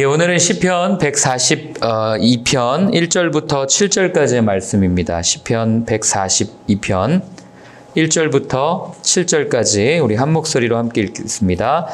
예, 오늘은 시편 142편 1절부터 7절까지의 말씀입니다. 시편 142편 1절부터 7절까지 우리 한 목소리로 함께 읽겠습니다.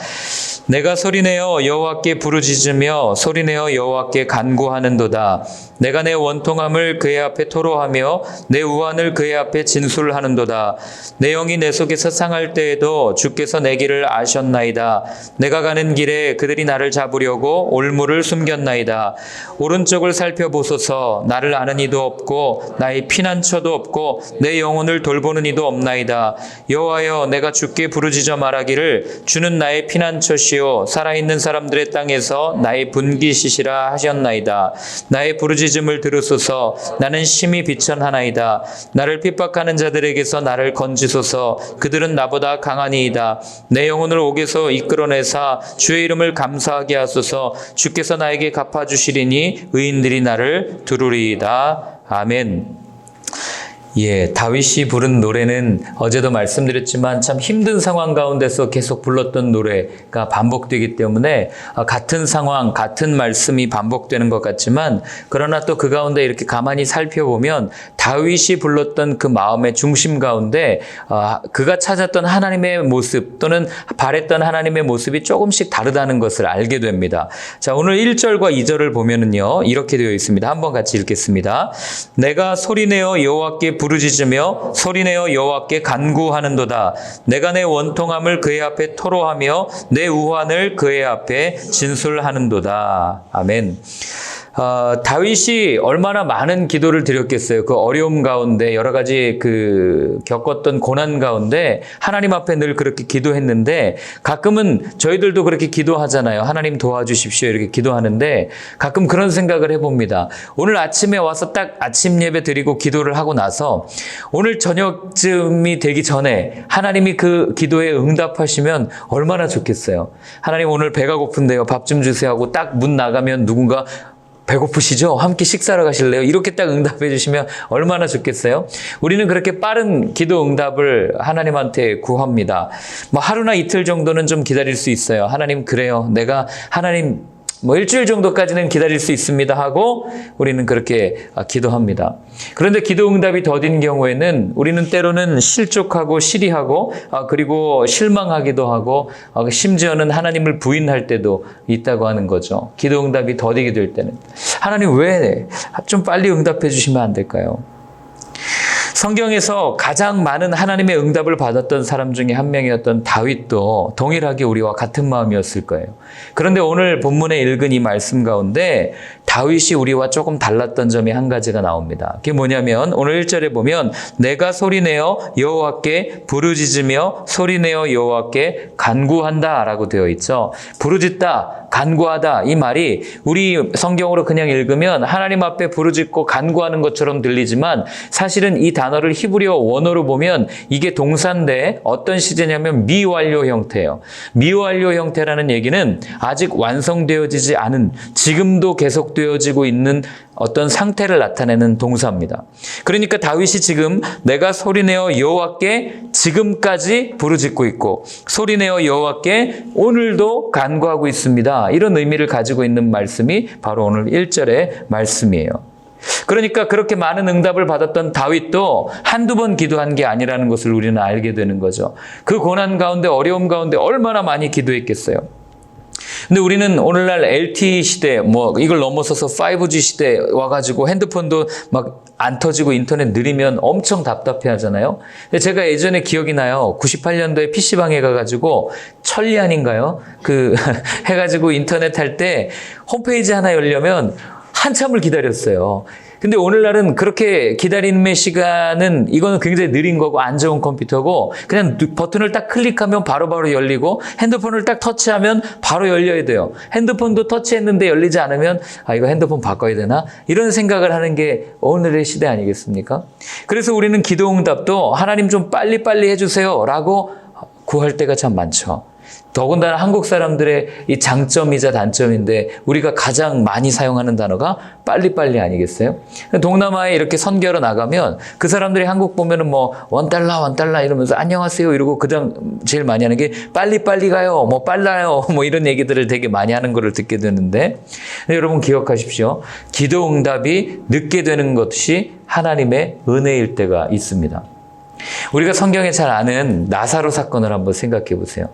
내가 소리내어 여호와께 부르짖으며 소리내어 여호와께 간구하는도다. 내가 내 원통함을 그의 앞에 토로하며 내 우환을 그의 앞에 진술하는도다. 내 영이 내 속에서 상할 때에도 주께서 내 길을 아셨나이다. 내가 가는 길에 그들이 나를 잡으려고 올무를 숨겼나이다. 오른쪽을 살펴보소서 나를 아는 이도 없고 나의 피난처도 없고 내 영혼을 돌보는 이도 없나 이다. 여호와여 내가 주께 부르짖어 말하기를 주는 나의 피난처시요 살아있는 사람들의 땅에서 나의 분기시시라 하셨나이다. 나의 부르짖음을 들으소서 나는 심히 비천하나이다. 나를 핍박하는 자들에게서 나를 건지소서 그들은 나보다 강하니이다. 내 영혼을 옥에서 이끌어내사 주의 이름을 감사하게 하소서 주께서 나에게 갚아주시리니 의인들이 나를 들으리이다. 아멘. 예, 다윗이 부른 노래는 어제도 말씀드렸지만 참 힘든 상황 가운데서 계속 불렀던 노래가 반복되기 때문에 아, 같은 상황, 같은 말씀이 반복되는 것 같지만 그러나 또 그 가운데 이렇게 가만히 살펴보면 다윗이 불렀던 그 마음의 중심 가운데 아, 그가 찾았던 하나님의 모습 또는 바랬던 하나님의 모습이 조금씩 다르다는 것을 알게 됩니다. 자, 오늘 1절과 2절을 보면은요, 이렇게 되어 있습니다. 한번 같이 읽겠습니다. 내가 소리 내어 여호와께 부 르짖으며 소리내어 여호와께 간구하는도다. 내가 내 원통함을 그의 앞에 토로하며 내 우환을 그의 앞에 진술하는도다. 아멘. 어, 다윗이 얼마나 많은 기도를 드렸겠어요. 그 어려움 가운데 여러 가지 그 겪었던 고난 가운데 하나님 앞에 늘 그렇게 기도했는데 가끔은 저희들도 그렇게 기도하잖아요. 하나님 도와주십시오. 이렇게 기도하는데 가끔 그런 생각을 해봅니다. 오늘 아침에 와서 딱 아침 예배 드리고 기도를 하고 나서 오늘 저녁쯤이 되기 전에 하나님이 그 기도에 응답하시면 얼마나 좋겠어요. 하나님 오늘 배가 고픈데요. 밥 좀 주세요 하고 딱 문 나가면 누군가 배고프시죠? 함께 식사를 가실래요? 이렇게 딱 응답해 주시면 얼마나 좋겠어요? 우리는 그렇게 빠른 기도 응답을 하나님한테 구합니다. 뭐 하루나 이틀 정도는 좀 기다릴 수 있어요. 하나님, 그래요. 내가 하나님 뭐 일주일 정도까지는 기다릴 수 있습니다 하고 우리는 그렇게 아, 기도합니다. 그런데 기도 응답이 더딘 경우에는 우리는 때로는 실족하고 시리하고 아, 그리고 실망하기도 하고 아, 심지어는 하나님을 부인할 때도 있다고 하는 거죠. 기도 응답이 더디게 될 때는 하나님 왜 좀 빨리 응답해 주시면 안 될까요? 성경에서 가장 많은 하나님의 응답을 받았던 사람 중에 한 명이었던 다윗도 동일하게 우리와 같은 마음이었을 거예요. 그런데 오늘 본문에 읽은 이 말씀 가운데 다윗이 우리와 조금 달랐던 점이 한 가지가 나옵니다. 그게 뭐냐면 오늘 1절에 보면 내가 소리내어 여호와께 부르짖으며 소리내어 여호와께 간구한다라고 되어 있죠. 부르짖다, 간구하다 이 말이 우리 성경으로 그냥 읽으면 하나님 앞에 부르짖고 간구하는 것처럼 들리지만 사실은 이 단어를 히브리어 원어로 보면 이게 동사인데 어떤 시제냐면 미완료 형태예요. 미완료 형태라는 얘기는 아직 완성되어지지 않은 지금도 계속되어지고 있는 어떤 상태를 나타내는 동사입니다. 그러니까 다윗이 지금 내가 소리내어 여호와께 지금까지 부르짖고 있고 소리내어 여호와께 오늘도 간구하고 있습니다. 이런 의미를 가지고 있는 말씀이 바로 오늘 1절의 말씀이에요. 그러니까 그렇게 많은 응답을 받았던 다윗도 한두 번 기도한 게 아니라는 것을 우리는 알게 되는 거죠. 그 고난 가운데 어려움 가운데 얼마나 많이 기도했겠어요. 근데 우리는 오늘날 LTE 시대, 뭐 이걸 넘어서서 5G 시대 와가지고 핸드폰도 막 안 터지고 인터넷 느리면 엄청 답답해 하잖아요. 근데 제가 예전에 기억이 나요. 98년도에 PC방에 가가지고 천리안인가요? 그 해가지고 인터넷 할 때 홈페이지 하나 열려면 한참을 기다렸어요. 근데 오늘날은 그렇게 기다림의 시간은 이거는 굉장히 느린 거고 안 좋은 컴퓨터고 그냥 누- 버튼을 딱 클릭하면 바로 바로 열리고 핸드폰을 딱 터치하면 바로 열려야 돼요. 핸드폰도 터치했는데 열리지 않으면 아 이거 핸드폰 바꿔야 되나? 이런 생각을 하는 게 오늘의 시대 아니겠습니까? 그래서 우리는 기도 응답도 하나님 좀 빨리빨리 해주세요라고 구할 때가 참 많죠. 더군다나 한국 사람들의 이 장점이자 단점인데 우리가 가장 많이 사용하는 단어가 빨리빨리 아니겠어요? 동남아에 이렇게 선교로 나가면 그 사람들이 한국 보면은 뭐 원달러 원달러 이러면서 안녕하세요 이러고 그다음 제일 많이 하는 게 빨리빨리 가요 뭐 빨라요 뭐 이런 얘기들을 되게 많이 하는 거를 듣게 되는데 여러분 기억하십시오. 기도 응답이 늦게 되는 것이 하나님의 은혜일 때가 있습니다. 우리가 성경에 잘 아는 나사로 사건을 한번 생각해 보세요.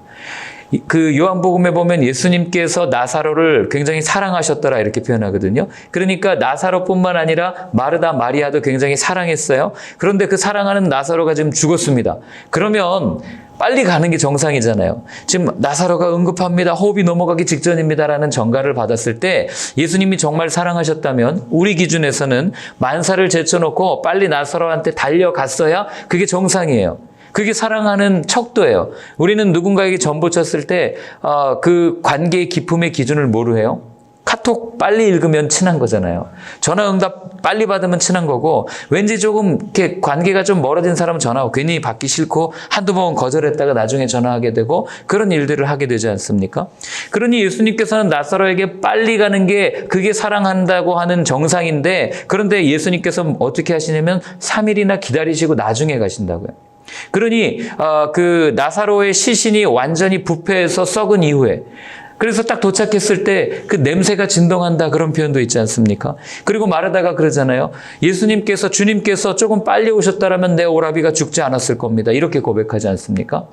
이- 그 요한복음에 보면 예수님께서 나사로를 굉장히 사랑하셨더라 이렇게 표현하거든요. 그러니까 나사로뿐만 아니라 마르다 마리아도 굉장히 사랑했어요. 그런데 그 사랑하는 나사로가 지금 죽었습니다. 그러면 빨리 가는 게 정상이잖아요. 지금 나사로가 응급합니다. 호흡이 넘어가기 직전입니다라는 전가를 받았을 때 예수님이 정말 사랑하셨다면 우리 기준에서는 만사를 제쳐놓고 빨리 나사로한테 달려갔어야 그게 정상이에요. 그게 사랑하는 척도예요. 우리는 누군가에게 전보 쳤을 때, 어, 그 관계의 기품의 기준을 뭐로 해요? 카톡 빨리 읽으면 친한 거잖아요. 전화 응답 빨리 받으면 친한 거고, 왠지 조금 이렇게 관계가 좀 멀어진 사람은 전화 괜히 받기 싫고, 한두 번 거절했다가 나중에 전화하게 되고, 그런 일들을 하게 되지 않습니까? 그러니 예수님께서는 나사로에게 빨리 가는 게 그게 사랑한다고 하는 정상인데, 그런데 예수님께서 어떻게 하시냐면 3일이나 기다리시고 나중에 가신다고요. 그러니 어, 그 나사로의 시신이 완전히 부패해서 썩은 이후에 그래서 딱 도착했을 때 그 냄새가 진동한다 그런 표현도 있지 않습니까? 그리고 마르다가 그러잖아요. 예수님께서 주님께서 조금 빨리 오셨다라면 내 오라비가 죽지 않았을 겁니다. 이렇게 고백하지 않습니까?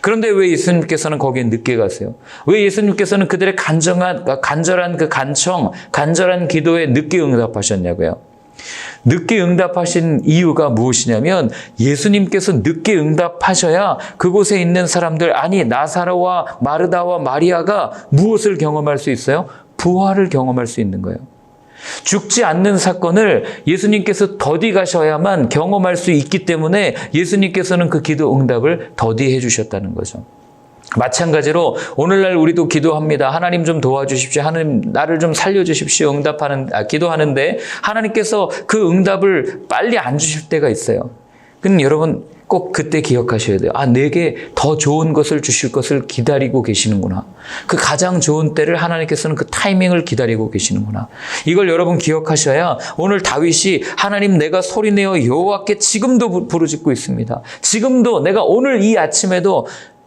그런데 왜 예수님께서는 거기에 늦게 가세요? 왜 예수님께서는 그들의 간정한 간절한 그 간청, 간절한 기도에 늦게 응답하셨냐고요? 늦게 응답하신 이유가 무엇이냐면 예수님께서 늦게 응답하셔야 그곳에 있는 사람들 아니 나사로와 마르다와 마리아가 무엇을 경험할 수 있어요? 부활을 경험할 수 있는 거예요. 죽지 않는 사건을 예수님께서 더디 가셔야만 경험할 수 있기 때문에 예수님께서는 그 기도 응답을 더디 해 주셨다는 거죠. 마찬가지로 오늘날 우리도 기도합니다. 하나님 좀 도와주십시오. 하나님 나를 좀 살려주십시오. 응답하는 아, 기도하는데 하나님께서 그 응답을 빨리 안 주실 때가 있어요. 근데 여러분 꼭 그때 기억하셔야 돼요. 아 내게 더 좋은 것을 주실 것을 기다리고 계시는구나. 그 가장 좋은 때를 하나님께서는 그 타이밍을 기다리고 계시는구나. 이걸 여러분 기억하셔야 오늘 다윗이 하나님 내가 소리내어 여호와께 지금도 부- 부르짖고 있습니다. 지금도 내가 오늘 이 아침에도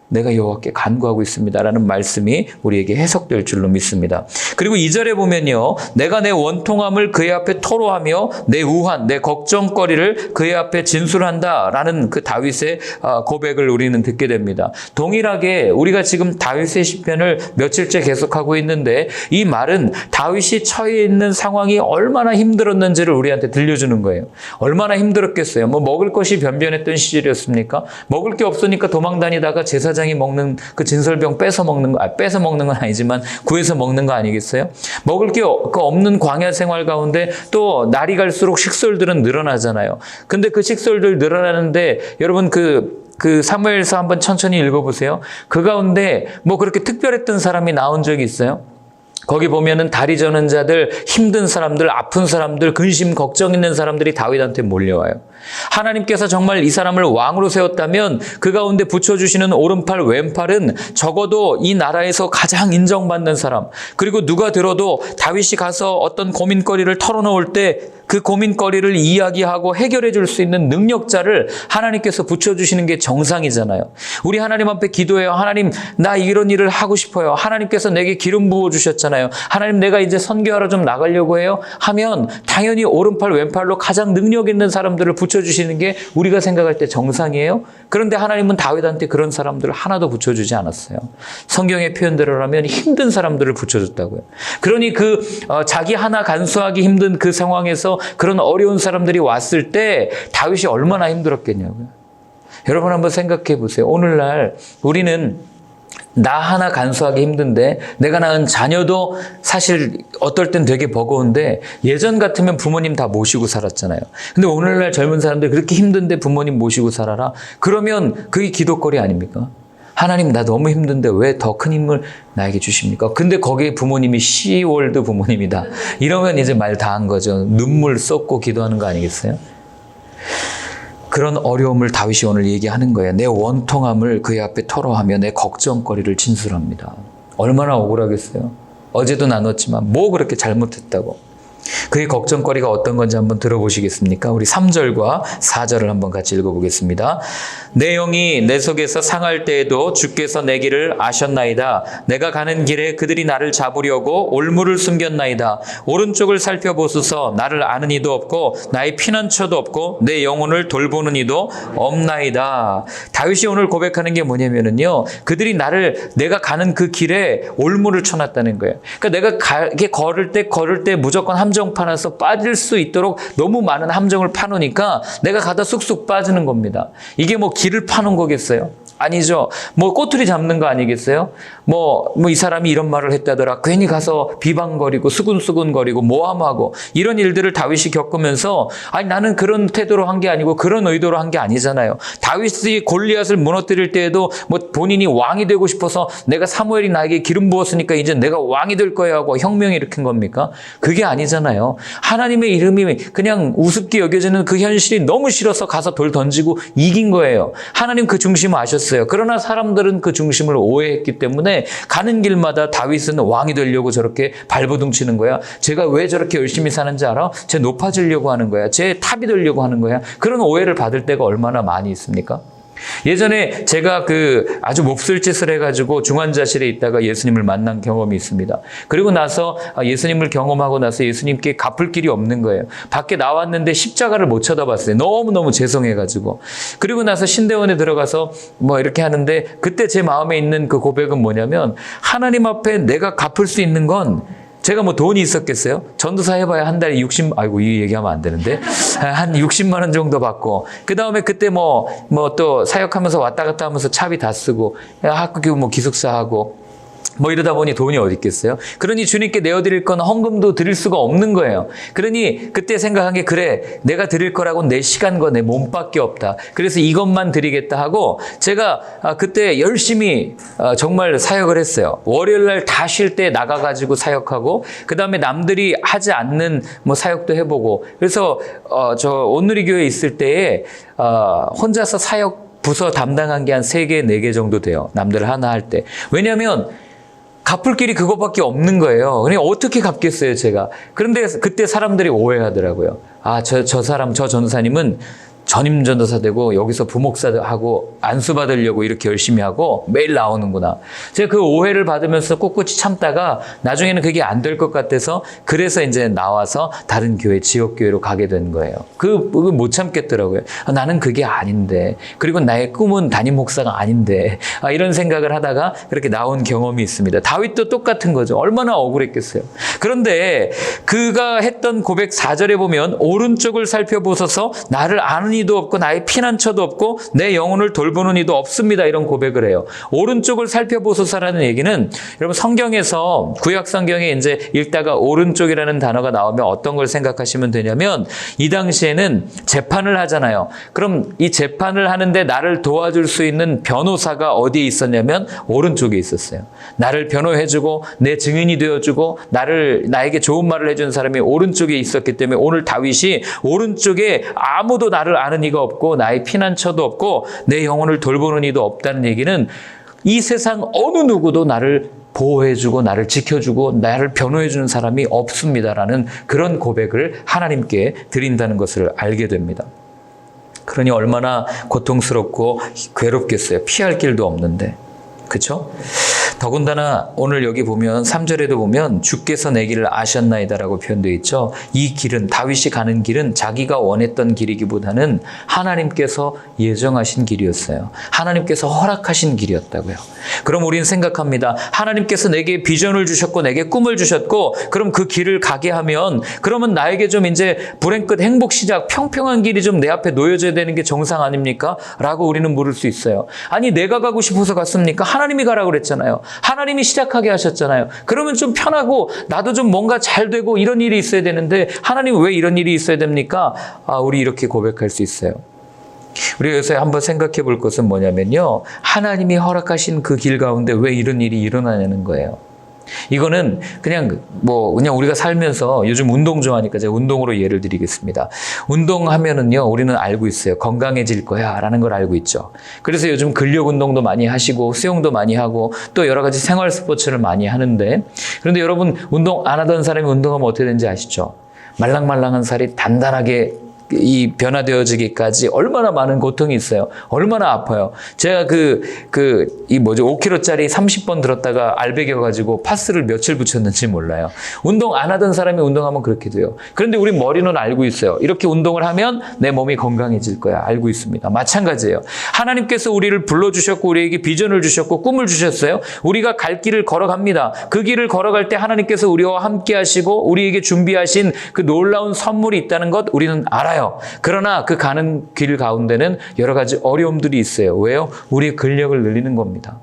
내가 여호와께 간구하고 있습니다라는 말씀이 우리에게 해석될 줄로 믿습니다. 그리고 이절에 보면요. 내가 내 원통함을 그의 앞에 토로하며 내 우한, 내 걱정거리를 그의 앞에 진술한다라는 그 다윗의 아, 고백을 우리는 듣게 됩니다. 동일하게 우리가 지금 다윗의 시편을 며칠째 계속하고 있는데 이 말은 다윗이 처해 있는 상황이 얼마나 힘들었는지를 우리한테 들려주는 거예요. 얼마나 힘들었겠어요. 뭐 먹을 것이 변변했던 시절이었습니까? 먹을 게 없으니까 도망 다니다가 제사장 이 먹는 그 진설병 뺏어 먹는 거, 아, 뺏어 먹는 건 아니지만 구해서 먹는 거 아니겠어요? 먹을 게 어- 그 없는 광야 생활 가운데 또 날이 갈수록 식솔들은 늘어나잖아요. 근데 그 식솔들 늘어나는데 여러분 그그 사무엘서 한번 천천히 읽어보세요. 그 가운데 뭐 그렇게 특별했던 사람이 나온 적이 있어요? 거기 보면은 다리 저는 자들, 힘든 사람들, 아픈 사람들, 근심, 걱정 있는 사람들이 다윗한테 몰려와요. 하나님께서 정말 이 사람을 왕으로 세웠다면 그 가운데 붙여주시는 오른팔, 왼팔은 적어도 이 나라에서 가장 인정받는 사람. 그리고 누가 들어도 다윗이 가서 어떤 고민거리를 털어놓을 때 그 고민거리를 이야기하고 해결해 줄 수 있는 능력자를 하나님께서 붙여주시는 게 정상이잖아요. 우리 하나님 앞에 기도해요. 하나님, 나 이런 일을 하고 싶어요. 하나님께서 내게 기름 부어 주셨잖아요. 하나님, 내가 이제 선교하러 좀 나가려고 해요. 하면 당연히 오른팔, 왼팔로 가장 능력 있는 사람들을 붙여 주시는 게 우리가 생각할 때 정상이에요. 그런데 하나님은 다윗한테 그런 사람들을 하나도 붙여주지 않았어요. 성경의 표현대로라면 힘든 사람들을 붙여줬다고요. 그러니 그 어, 자기 하나 간수하기 힘든 그 상황에서 그런 어려운 사람들이 왔을 때 다윗이 얼마나 힘들었겠냐고요. 여러분 한번 생각해 보세요. 오늘날 우리는 나 하나 간수하기 힘든데 내가 낳은 자녀도 사실 어떨 땐 되게 버거운데 예전 같으면 부모님 다 모시고 살았잖아요. 근데 오늘날 젊은 사람들 그렇게 힘든데 부모님 모시고 살아라? 그러면 그게 기도거리 아닙니까? 하나님 나 너무 힘든데 왜 더 큰 힘을 나에게 주십니까? 근데 거기에 부모님이 시월드 부모님이다. 이러면 이제 말 다 한 거죠. 눈물 쏟고 기도하는 거 아니겠어요? 그런 어려움을 다윗이 오늘 얘기하는 거예요. 내 원통함을 그의 앞에 토로하며 내 걱정거리를 진술합니다. 얼마나 억울하겠어요. 어제도 나눴지만 뭐 그렇게 잘못했다고. 그의 걱정거리가 어떤 건지 한번 들어보시겠습니까? 우리 3절과 4절을 한번 같이 읽어보겠습니다. 내 영이 내 속에서 상할 때에도 주께서 내 길을 아셨나이다. 내가 가는 길에 그들이 나를 잡으려고 올무를 숨겼나이다. 오른쪽을 살펴보소서 나를 아는 이도 없고 나의 피난처도 없고 내 영혼을 돌보는 이도 없나이다. 다윗이 오늘 고백하는 게 뭐냐면은요. 그들이 나를 내가 가는 그 길에 올무를 쳐놨다는 거예요. 그러니까 내가 가, 걸을 때 걸을 때 무조건 함정 파놔서 빠질 수 있도록 너무 많은 함정을 파놓으니까 내가 가다 쑥쑥 빠지는 겁니다. 이게 뭐 길을 파는 거겠어요? 아니죠. 뭐 꼬투리 잡는 거 아니겠어요? 뭐, 뭐 이 사람이 이런 말을 했다더라. 괜히 가서 비방거리고 수근수근거리고 모함하고 이런 일들을 다윗이 겪으면서 아니 나는 그런 태도로 한 게 아니고 그런 의도로 한 게 아니잖아요. 다윗이 골리앗을 무너뜨릴 때에도 뭐 본인이 왕이 되고 싶어서 내가 사무엘이 나에게 기름 부었으니까 이제 내가 왕이 될 거야 하고 혁명 일으킨 겁니까? 그게 아니잖아요. 하나님의 이름이 그냥 우습게 여겨지는 그 현실이 너무 싫어서 가서 돌 던지고 이긴 거예요. 하나님 그 중심을 아셨어요. 그러나 사람들은 그 중심을 오해했기 때문에 가는 길마다 다윗은 왕이 되려고 저렇게 발버둥 치는 거야. 제가 왜 저렇게 열심히 사는지 알아? 제 높아지려고 하는 거야. 제 탑이 되려고 하는 거야. 그런 오해를 받을 때가 얼마나 많이 있습니까? 예전에 제가 그 아주 몹쓸 짓을 해가지고 중환자실에 있다가 예수님을 만난 경험이 있습니다. 그리고 나서 예수님을 경험하고 나서 예수님께 갚을 길이 없는 거예요. 밖에 나왔는데 십자가를 못 쳐다봤어요. 너무너무 죄송해가지고. 그리고 나서 신대원에 들어가서 뭐 이렇게 하는데 그때 제 마음에 있는 그 고백은 뭐냐면 하나님 앞에 내가 갚을 수 있는 건 제가 뭐 돈이 있었겠어요? 전도사 해봐야 한 달에 60, 아이고, 이 얘기하면 안 되는데. 한 60만 원 정도 받고. 그 다음에 그때 뭐, 뭐 또 사역하면서 왔다 갔다 하면서 차비 다 쓰고, 학교 뭐 기숙사 하고. 뭐 이러다 보니 돈이 어디 있겠어요? 그러니 주님께 내어드릴 건 헌금도 드릴 수가 없는 거예요. 그러니 그때 생각한 게 그래 내가 드릴 거라고 내 시간과 내 몸밖에 없다. 그래서 이것만 드리겠다 하고 제가 아, 그때 열심히 아, 정말 사역을 했어요. 월요일 날 다 쉴 때 나가가지고 사역하고 그 다음에 남들이 하지 않는 뭐 사역도 해보고 그래서 어, 저 온누리 교회 있을 때에 어, 혼자서 사역 부서 담당한 게한세 개, 네개 정도 돼요. 남들 하나 할 때. 왜냐하면 갚을 길이 그거밖에 없는 거예요. 그러니 어떻게 갚겠어요, 제가. 그런데 그때 사람들이 오해하더라고요. 아, 저, 저 사람, 저 전사님은 전임 전도사 되고 여기서 부목사하고 안수 받으려고 이렇게 열심히 하고 매일 나오는구나. 제가 그 오해를 받으면서 꿋꿋이 참다가 나중에는 그게 안 될 것 같아서 그래서 이제 나와서 다른 교회 지역 교회로 가게 된 거예요. 그 못 참겠더라고요. 아, 나는 그게 아닌데 그리고 나의 꿈은 담임 목사가 아닌데 아, 이런 생각을 하다가 그렇게 나온 경험이 있습니다. 다윗도 똑같은 거죠. 얼마나 억울했겠어요. 그런데 그가 했던 고백 4절에 보면 오른쪽을 살펴보소서 나를 아는 이도 없고 나의 피난처도 없고 내 영혼을 돌보는 이도 없습니다. 이런 고백을 해요. 오른쪽을 살펴보소서라는 얘기는 여러분 성경에서 구약 성경에 이제 읽다가 오른쪽이라는 단어가 나오면 어떤 걸 생각하시면 되냐면 이 당시에는 재판을 하잖아요. 그럼 이 재판을 하는데 나를 도와줄 수 있는 변호사가 어디에 있었냐면 오른쪽에 있었어요. 나를 변호해주고 내 증인이 되어주고 나를 나에게 좋은 말을 해주는 사람이 오른쪽에 있었기 때문에 오늘 다윗이 오른쪽에 아무도 나를 아는 이가 없고 나의 피난처도 없고 내 영혼을 돌보는 이도 없다는 얘기는 이 세상 어느 누구도 나를 보호해주고 나를 지켜주고 나를 변호해주는 사람이 없습니다라는 그런 고백을 하나님께 드린다는 것을 알게 됩니다. 그러니 얼마나 고통스럽고 괴롭겠어요. 피할 길도 없는데. 그쵸? 더군다나 오늘 여기 보면 3절에도 보면 주께서 내 길을 아셨나이다라고 표현되어 있죠. 이 길은 다윗이 가는 길은 자기가 원했던 길이기보다는 하나님께서 예정하신 길이었어요. 하나님께서 허락하신 길이었다고요. 그럼 우리는 생각합니다. 하나님께서 내게 비전을 주셨고 내게 꿈을 주셨고 그럼 그 길을 가게 하면 그러면 나에게 좀 이제 불행 끝 행복 시작 평평한 길이 좀 내 앞에 놓여져야 되는 게 정상 아닙니까? 라고 우리는 물을 수 있어요. 아니 내가 가고 싶어서 갔습니까? 하나님이 가라고 그랬잖아요. 하나님이 시작하게 하셨잖아요. 그러면 좀 편하고 나도 좀 뭔가 잘 되고 이런 일이 있어야 되는데 하나님 왜 이런 일이 있어야 됩니까? 아, 우리 이렇게 고백할 수 있어요. 우리 여기서 한번 생각해 볼 것은 뭐냐면요. 하나님이 허락하신 그 길 가운데 왜 이런 일이 일어나냐는 거예요. 이거는 그냥 뭐 그냥 우리가 살면서 요즘 운동 좋아하니까 제가 운동으로 예를 드리겠습니다. 운동하면은요 우리는 알고 있어요 건강해질 거야라는 걸 알고 있죠. 그래서 요즘 근력 운동도 많이 하시고 수영도 많이 하고 또 여러 가지 생활 스포츠를 많이 하는데 그런데 여러분 운동 안 하던 사람이 운동하면 어떻게 되는지 아시죠? 말랑말랑한 살이 단단하게 이 변화되어지기까지 얼마나 많은 고통이 있어요. 얼마나 아파요. 제가 그, 그, 이 뭐죠. 5kg짜리 30번 들었다가 알배겨가지고 파스를 며칠 붙였는지 몰라요. 운동 안 하던 사람이 운동하면 그렇게 돼요. 그런데 우리 머리는 알고 있어요. 이렇게 운동을 하면 내 몸이 건강해질 거야. 알고 있습니다. 마찬가지예요. 하나님께서 우리를 불러주셨고, 우리에게 비전을 주셨고, 꿈을 주셨어요. 우리가 갈 길을 걸어갑니다. 그 길을 걸어갈 때 하나님께서 우리와 함께 하시고, 우리에게 준비하신 그 놀라운 선물이 있다는 것 우리는 알아요. 그러나 그 가는 길 가운데는 여러 가지 어려움들이 있어요. 왜요? 우리의 근력을 늘리는 겁니다.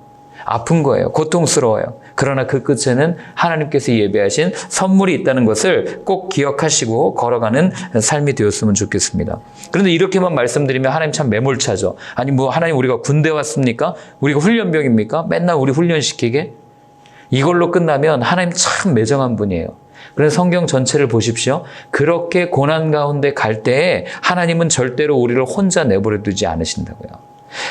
아픈 거예요. 고통스러워요. 그러나 그 끝에는 하나님께서 예배하신 선물이 있다는 것을 꼭 기억하시고 걸어가는 삶이 되었으면 좋겠습니다. 그런데 이렇게만 말씀드리면 하나님 참 매몰차죠. 아니 뭐 하나님 우리가 군대 왔습니까? 우리가 훈련병입니까? 맨날 우리 훈련시키게? 이걸로 끝나면 하나님 참 매정한 분이에요. 그래서 성경 전체를 보십시오. 그렇게 고난 가운데 갈 때에 하나님은 절대로 우리를 혼자 내버려 두지 않으신다고요.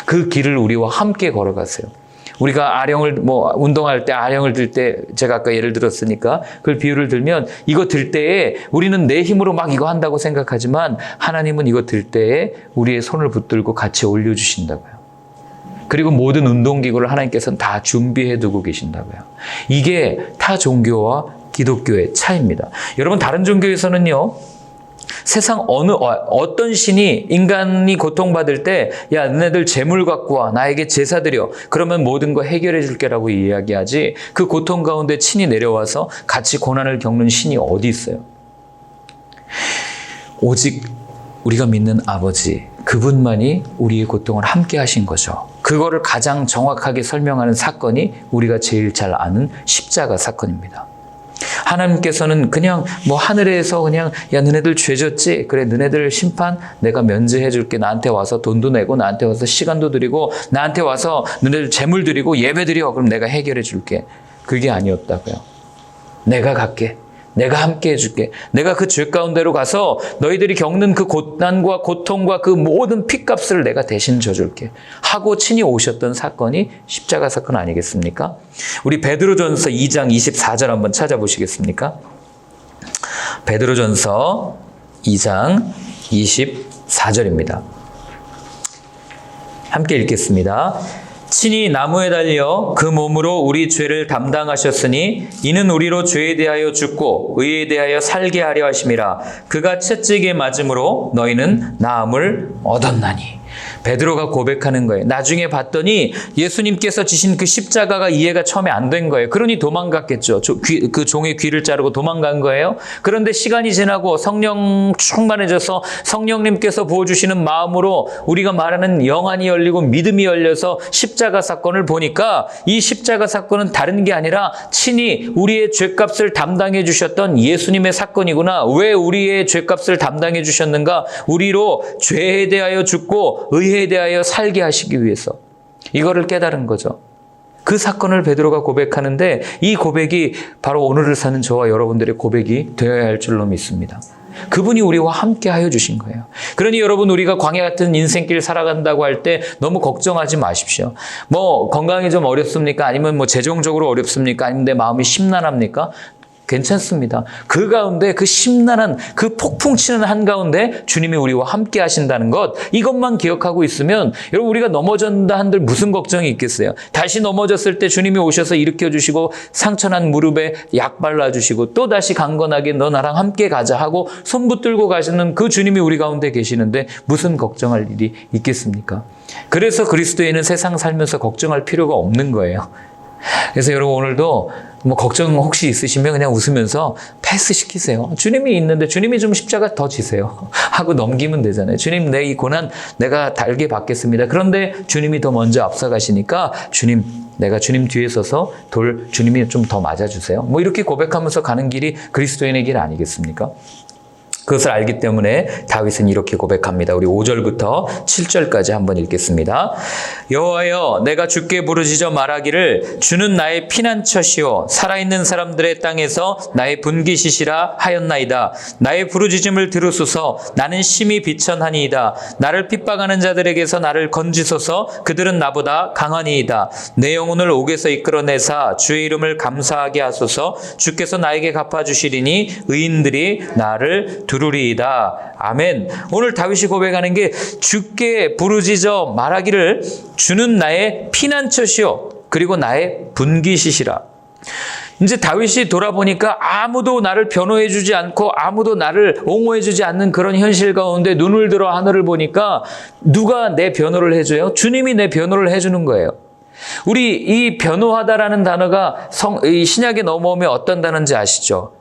그 길을 우리와 함께 걸어가세요. 우리가 아령을 뭐 운동할 때 아령을 들 때 제가 아까 예를 들었으니까 그 비유를 들면 이거 들 때에 우리는 내 힘으로 막 이거 한다고 생각하지만 하나님은 이거 들 때에 우리의 손을 붙들고 같이 올려 주신다고요. 그리고 모든 운동기구를 하나님께서는 다 준비해 두고 계신다고요. 이게 타 종교와 기독교의 차이입니다. 여러분 다른 종교에서는요. 세상 어느 어, 떤 신이 인간이 고통받을 때 야 너네들 재물 갖고 와 나에게 제사 드려 그러면 모든 거 해결해 줄게라고 이야기하지 그 고통 가운데 친히 내려와서 같이 고난을 겪는 신이 어디 있어요? 오직 우리가 믿는 아버지 그분만이 우리의 고통을 함께 하신 거죠. 그거를 가장 정확하게 설명하는 사건이 우리가 제일 잘 아는 십자가 사건입니다. 하나님께서는 그냥 뭐 하늘에서 그냥 야 너네들 죄졌지? 그래 너네들 심판 내가 면제해 줄게. 나한테 와서 돈도 내고 나한테 와서 시간도 드리고 나한테 와서 너네들 재물 드리고 예배 드려 그럼 내가 해결해 줄게. 그게 아니었다고요. 내가 갈게 내가 함께 해줄게. 내가 그 죄 가운데로 가서 너희들이 겪는 그 고난과 고통과 그 모든 핏값을 내가 대신 져줄게. 하고 친히 오셨던 사건이 십자가 사건 아니겠습니까? 우리 베드로전서 2장 24절 한번 찾아보시겠습니까? 베드로전서 2장 24절입니다. 함께 읽겠습니다. 친히 나무에 달려 그 몸으로 우리 죄를 담당하셨으니 이는 우리로 죄에 대하여 죽고 의에 대하여 살게 하려 하심이라. 그가 채찍에 맞음으로 너희는 나음을 얻었나니 베드로가 고백하는 거예요. 나중에 봤더니 예수님께서 지신 그 십자가가 이해가 처음에 안 된 거예요. 그러니 도망갔겠죠. 귀, 그 종의 귀를 자르고 도망간 거예요. 그런데 시간이 지나고 성령 충만해져서 성령님께서 부어주시는 마음으로 우리가 말하는 영안이 열리고 믿음이 열려서 십자가 사건을 보니까 이 십자가 사건은 다른 게 아니라 친히 우리의 죄값을 담당해 주셨던 예수님의 사건이구나. 왜 우리의 죄값을 담당해 주셨는가? 우리로 죄에 대하여 죽고 의에 대하여 살게 하시기 위해서 이거를 깨달은 거죠. 그 사건을 베드로가 고백하는데 이 고백이 바로 오늘을 사는 저와 여러분들의 고백이 되어야 할 줄로 믿습니다. 그분이 우리와 함께 하여 주신 거예요. 그러니 여러분 우리가 광야 같은 인생길 살아간다고 할 때 너무 걱정하지 마십시오. 뭐 건강이 좀 어렵습니까? 아니면 뭐 재정적으로 어렵습니까? 아니면 내 마음이 심란합니까? 괜찮습니다. 그 가운데 그 심란한 그 폭풍 치는 한가운데 주님이 우리와 함께 하신다는 것 이것만 기억하고 있으면 여러분 우리가 넘어졌다 한들 무슨 걱정이 있겠어요. 다시 넘어졌을 때 주님이 오셔서 일으켜 주시고 상처난 무릎에 약 발라 주시고 또 다시 강건하게 너 나랑 함께 가자 하고 손 붙들고 가시는 그 주님이 우리 가운데 계시는데 무슨 걱정할 일이 있겠습니까? 그래서 그리스도인은 세상 살면서 걱정할 필요가 없는 거예요. 그래서 여러분 오늘도 뭐 걱정 혹시 있으시면 그냥 웃으면서 패스 시키세요. 주님이 있는데 주님이 좀 십자가 더 지세요. 하고 넘기면 되잖아요. 주님 내 이 고난 내가 달게 받겠습니다. 그런데 주님이 더 먼저 앞서가시니까 주님 내가 주님 뒤에 서서 돌 주님이 좀 더 맞아주세요. 뭐 이렇게 고백하면서 가는 길이 그리스도인의 길 아니겠습니까? 그것을 알기 때문에 다윗은 이렇게 고백합니다. 우리 5절부터 7절까지 한번 읽겠습니다. 여호와여 내가 주께 부르짖어 말하기를 주는 나의 피난처시요 살아있는 사람들의 땅에서 나의 분기시시라 하였나이다. 나의 부르짖음을 들으소서 나는 심히 비천하니이다. 나를 핍박하는 자들에게서 나를 건지소서 그들은 나보다 강하니이다. 내 영혼을 옥에서 이끌어내사 주의 이름을 감사하게 하소서 주께서 나에게 갚아주시리니 의인들이 나를 두 루리이다. 아멘. 오늘 다윗이 고백하는 게 주께 부르짖어 말하기를 주는 나의 피난처시요 그리고 나의 분기시시라. 이제 다윗이 돌아보니까 아무도 나를 변호해 주지 않고 아무도 나를 옹호해 주지 않는 그런 현실 가운데 눈을 들어 하늘을 보니까 누가 내 변호를 해 줘요? 주님이 내 변호를 해 주는 거예요. 우리 이 변호하다라는 단어가 성, 이 신약에 넘어오면 어떤 단어인지 아시죠?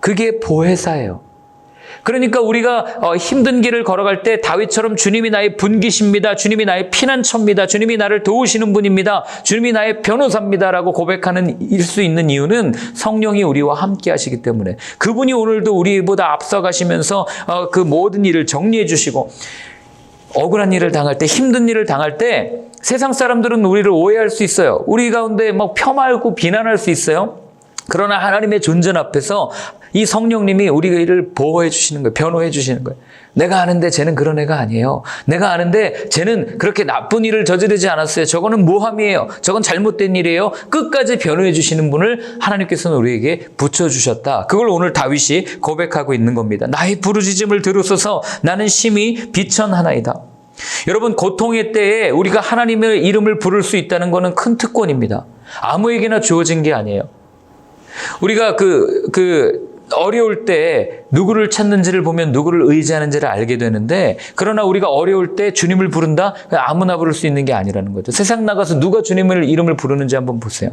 그게 보혜사예요. 그러니까 우리가 어, 힘든 길을 걸어갈 때 다윗처럼 주님이 나의 분기십니다. 주님이 나의 피난처입니다. 주님이 나를 도우시는 분입니다. 주님이 나의 변호사입니다라고 고백하는 일 수 있는 이유는 성령이 우리와 함께 하시기 때문에 그분이 오늘도 우리보다 앞서가시면서 어, 그 모든 일을 정리해 주시고 억울한 일을 당할 때 힘든 일을 당할 때 세상 사람들은 우리를 오해할 수 있어요. 우리 가운데 막 폄하하고 비난할 수 있어요. 그러나 하나님의 존재 앞에서 이 성령님이 우리를 보호해 주시는 거예요. 변호해 주시는 거예요. 내가 아는데 쟤는 그런 애가 아니에요. 내가 아는데 쟤는 그렇게 나쁜 일을 저지르지 않았어요. 저거는 모함이에요. 저건 잘못된 일이에요. 끝까지 변호해 주시는 분을 하나님께서는 우리에게 붙여 주셨다. 그걸 오늘 다윗이 고백하고 있는 겁니다. 나의 부르짖음을 들으소서 나는 심히 비천 하나이다. 여러분 고통의 때에 우리가 하나님의 이름을 부를 수 있다는 것은 큰 특권입니다. 아무에게나 주어진 게 아니에요. 우리가 그, 그, 어려울 때 누구를 찾는지를 보면 누구를 의지하는지를 알게 되는데 그러나 우리가 어려울 때 주님을 부른다? 아무나 부를 수 있는 게 아니라는 거죠. 세상 나가서 누가 주님을 이름을 부르는지 한번 보세요.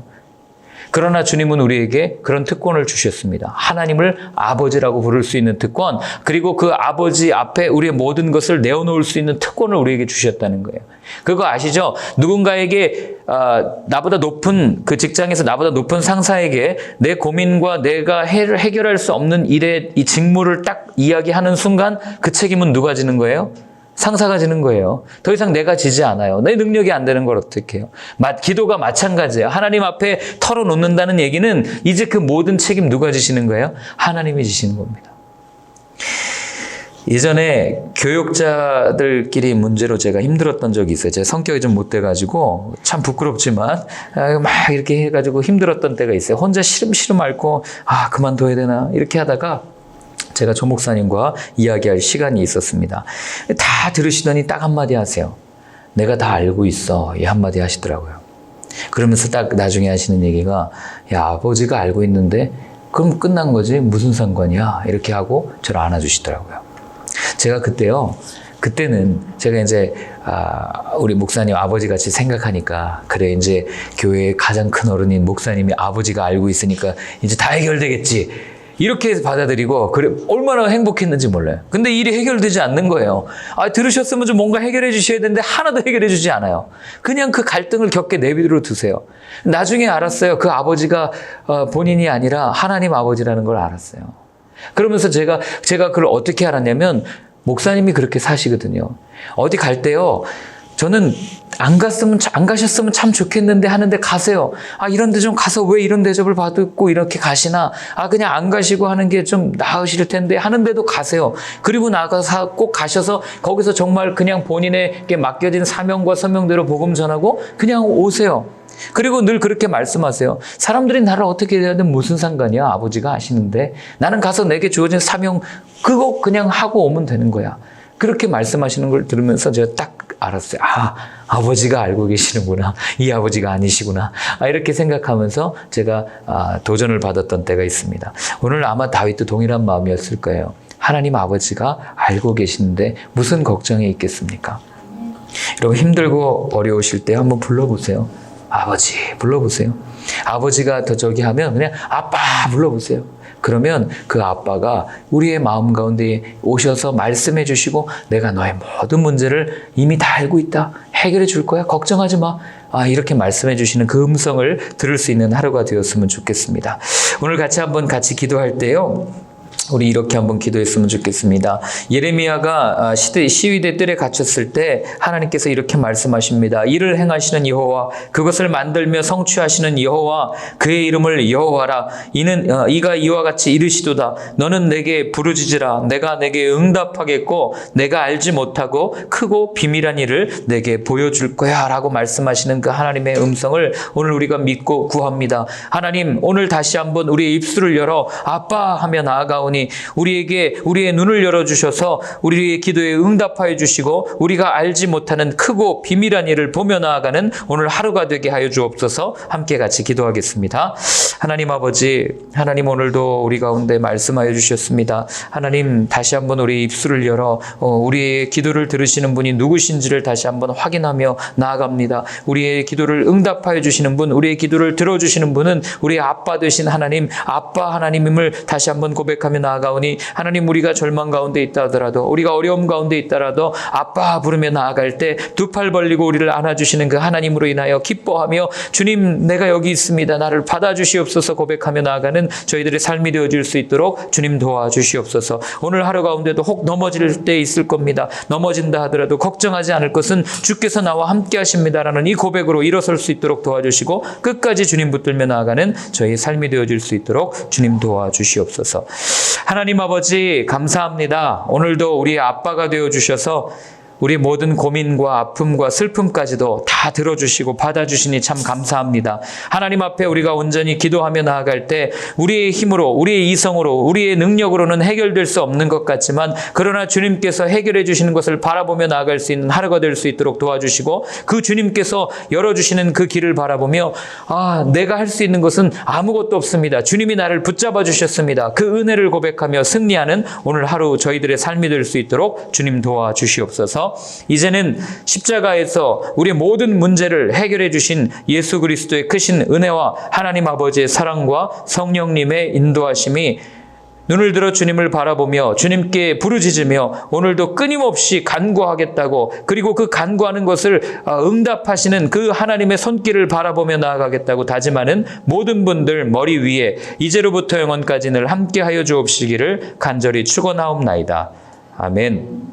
그러나 주님은 우리에게 그런 특권을 주셨습니다. 하나님을 아버지라고 부를 수 있는 특권, 그리고 그 아버지 앞에 우리의 모든 것을 내어놓을 수 있는 특권을 우리에게 주셨다는 거예요. 그거 아시죠? 누군가에게 어, 나보다 높은 그 직장에서 나보다 높은 상사에게 내 고민과 내가 해, 해결할 수 없는 일의 이 직무를 딱 이야기하는 순간 그 책임은 누가 지는 거예요? 상사가 지는 거예요. 더 이상 내가 지지 않아요. 내 능력이 안 되는 걸 어떻게 해요? 기도가 마찬가지예요. 하나님 앞에 털어놓는다는 얘기는 이제 그 모든 책임 누가 지시는 거예요? 하나님이 지시는 겁니다. 예전에 교육자들끼리 문제로 제가 힘들었던 적이 있어요. 제 성격이 좀 못 돼가지고 참 부끄럽지만 아, 막 이렇게 해가지고 힘들었던 때가 있어요. 혼자 시름시름 앓고 아 그만둬야 되나 이렇게 하다가 제가 조 목사님과 이야기할 시간이 있었습니다. 다 들으시더니 딱 한마디 하세요. 내가 다 알고 있어. 이 한마디 하시더라고요. 그러면서 딱 나중에 하시는 얘기가 야 아버지가 알고 있는데 그럼 끝난 거지 무슨 상관이야 이렇게 하고 저를 안아주시더라고요. 제가 그때요. 그때는 제가 이제 아, 우리 목사님 아버지 같이 생각하니까 그래 이제 교회의 가장 큰 어른인 목사님이 아버지가 알고 있으니까 이제 다 해결되겠지. 이렇게 받아들이고 그래 얼마나 행복했는지 몰라요. 근데 일이 해결되지 않는 거예요. 아 들으셨으면 좀 뭔가 해결해 주셔야 되는데 하나도 해결해 주지 않아요. 그냥 그 갈등을 겪게 내비두러 두세요. 나중에 알았어요. 그 아버지가 어, 본인이 아니라 하나님 아버지라는 걸 알았어요. 그러면서 제가 제가 그걸 어떻게 알았냐면 목사님이 그렇게 사시거든요. 어디 갈 때요. 저는 안 갔으면 안 가셨으면 참 좋겠는데 하는데 가세요. 아 이런 데 좀 가서 왜 이런 대접을 받고 이렇게 가시나? 아 그냥 안 가시고 하는 게 좀 나으실 텐데 하는데도 가세요. 그리고 나가서 꼭 가셔서 거기서 정말 그냥 본인에게 맡겨진 사명과 서명대로 복음 전하고 그냥 오세요. 그리고 늘 그렇게 말씀하세요. 사람들이 나를 어떻게 대하든 무슨 상관이야? 아버지가 아시는데 나는 가서 내게 주어진 사명 그거 그냥 하고 오면 되는 거야. 그렇게 말씀하시는 걸 들으면서 제가 딱 알았어요. 아, 아버지가 알고 계시는구나. 이 아버지가 아니시구나. 아, 이렇게 생각하면서 제가 아, 도전을 받았던 때가 있습니다. 오늘 아마 다윗도 동일한 마음이었을 거예요. 하나님 아버지가 알고 계시는데 무슨 걱정이 있겠습니까? 여러분 힘들고 어려우실 때 한번 불러보세요. 아버지 불러보세요. 아버지가 더 저기 하면 그냥 아빠 불러보세요. 그러면 그 아빠가 우리의 마음 가운데 오셔서 말씀해 주시고 내가 너의 모든 문제를 이미 다 알고 있다. 해결해 줄 거야. 걱정하지 마. 아, 이렇게 말씀해 주시는 그 음성을 들을 수 있는 하루가 되었으면 좋겠습니다. 오늘 같이 한번 같이 기도할 때요. 우리 이렇게 한번 기도했으면 좋겠습니다. 예레미야가 아, 시대 시위대 뜰에 갇혔을 때 하나님께서 이렇게 말씀하십니다. 이를 행하시는 여호와 그것을 만들며 성취하시는 여호와 그의 이름을 여호와라. 이는 어, 이가 이와 같이 이르시도다. 너는 내게 부르짖으라. 내가 내게 응답하겠고 내가 알지 못하고 크고 비밀한 일을 내게 보여줄 거야라고 말씀하시는 그 하나님의 음성을 오늘 우리가 믿고 구합니다. 하나님 오늘 다시 한번 우리의 입술을 열어 아빠 하며 나아가오니 우리에게 우리의 눈을 열어 주셔서 우리의 기도에 응답하여 주시고 우리가 알지 못하는 크고 비밀한 일을 보며 나아가는 오늘 하루가 되게 하여 주옵소서 함께 같이 기도하겠습니다. 하나님 아버지 하나님 오늘도 우리 가운데 말씀하여 주셨습니다. 하나님 다시 한번 우리 입술을 열어 어, 우리의 기도를 들으시는 분이 누구신지를 다시 한번 확인하며 나아갑니다. 우리의 기도를 응답하여 주시는 분, 우리의 기도를 들어주시는 분은 우리 아빠 되신 하나님, 아빠 하나님임을 다시 한번 고백하며 나아 가오니 하나님 우리가 절망 가운데 있다 하더라도 우리가 어려움 가운데 있다라도 아빠 부르며 나아갈 때 두 팔 벌리고 우리를 안아주시는 그 하나님으로 인하여 기뻐하며 주님 내가 여기 있습니다. 나를 받아주시옵소서 고백하며 나아가는 저희들의 삶이 되어질 수 있도록 주님 도와주시옵소서 오늘 하루 가운데도 혹 넘어질 때 있을 겁니다. 넘어진다 하더라도 걱정하지 않을 것은 주께서 나와 함께 하십니다라는 이 고백으로 일어설 수 있도록 도와주시고 끝까지 주님 붙들며 나아가는 저희 삶이 되어질 수 있도록 주님 도와주시옵소서 하나님 아버지 감사합니다. 오늘도 우리 아빠가 되어 주셔서 우리 모든 고민과 아픔과 슬픔까지도 다 들어주시고 받아주시니 참 감사합니다. 하나님 앞에 우리가 온전히 기도하며 나아갈 때 우리의 힘으로, 우리의 이성으로, 우리의 능력으로는 해결될 수 없는 것 같지만 그러나 주님께서 해결해 주시는 것을 바라보며 나아갈 수 있는 하루가 될 수 있도록 도와주시고 그 주님께서 열어주시는 그 길을 바라보며 아, 내가 할 수 있는 것은 아무것도 없습니다. 주님이 나를 붙잡아 주셨습니다. 그 은혜를 고백하며 승리하는 오늘 하루 저희들의 삶이 될 수 있도록 주님 도와주시옵소서. 이제는 십자가에서 우리의 모든 문제를 해결해 주신 예수 그리스도의 크신 은혜와 하나님 아버지의 사랑과 성령님의 인도하심이 눈을 들어 주님을 바라보며 주님께 부르짖으며 오늘도 끊임없이 간구하겠다고 그리고 그 간구하는 것을 어, 응답하시는 그 하나님의 손길을 바라보며 나아가겠다고 다짐하는 모든 분들 머리 위에 이제로부터 영원까지 늘 함께하여 주옵시기를 간절히 축원하옵나이다. 아멘.